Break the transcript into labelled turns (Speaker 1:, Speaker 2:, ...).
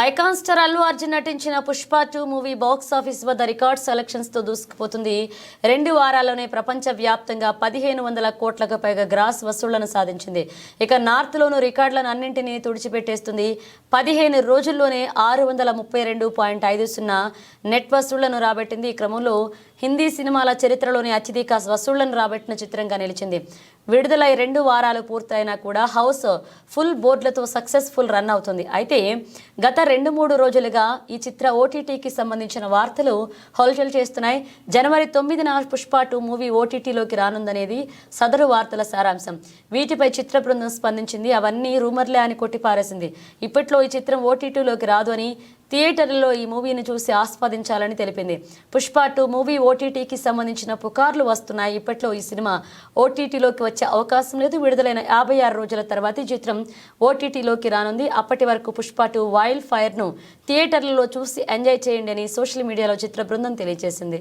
Speaker 1: Icon star Allu Arjun నటించిన Pushpa two movie box office వద్ద రికార్డ్ సెలక్షన్స్తో దూసుకుపోతుంది. రెండు వారాల్లోనే ప్రపంచవ్యాప్తంగా పదిహేను వందల కోట్లకు పైగా గ్రాస్ వసూళ్ళను సాధించింది. ఇక నార్త్లోనూ రికార్డులను అన్నింటినీ తుడిచిపెట్టేస్తుంది. పదిహేను రోజుల్లోనే ఆరు వందల ముప్పై రెండు పాయింట్ ఐదు సున్నా నెట్ వసూళ్ళను రాబట్టింది. ఈ క్రమంలో హిందీ సినిమాల చరిత్రలోని అత్యధిక వసూళ్ళను రాబట్టిన చిత్రంగా నిలిచింది. విడుదలై రెండు వారాలు పూర్తయినా కూడా హౌస్ ఫుల్ బోర్డులతో సక్సెస్ఫుల్ రన్ అవుతుంది. అయితే గత రెండు మూడు రోజులుగా ఈ చిత్ర ఓటీటీకి సంబంధించిన వార్తలు హల్చల్ చేస్తున్నాయి. జనవరి తొమ్మిదిన పుష్ప టూ మూవీ ఓటీటీలోకి రానుందనేది సదరు వార్తల సారాంశం. వీటిపై చిత్ర బృందం స్పందించింది. అవన్నీ రూమర్లే అని కొట్టిపారేసింది. ఇప్పట్లో ఈ చిత్రం ఓటీటీలోకి రాదు అని థియేటర్లలో ఈ మూవీని చూసి ఆస్వాదించాలని తెలిపింది. పుష్ప టూ మూవీ ఓటీటీకి సంబంధించిన పుకార్లు వస్తున్నాయి. ఇప్పట్లో ఈ సినిమా ఓటీటీలోకి వచ్చే అవకాశం లేదు. విడుదలైన యాభై ఆరు రోజుల తర్వాత ఈ చిత్రం ఓటీటీలోకి రానుంది. అప్పటి వరకు పుష్ప టూ వైల్డ్ ఫైర్ను థియేటర్లలో చూసి ఎంజాయ్ చేయండి అని సోషల్ మీడియాలో చిత్ర బృందం తెలియజేసింది.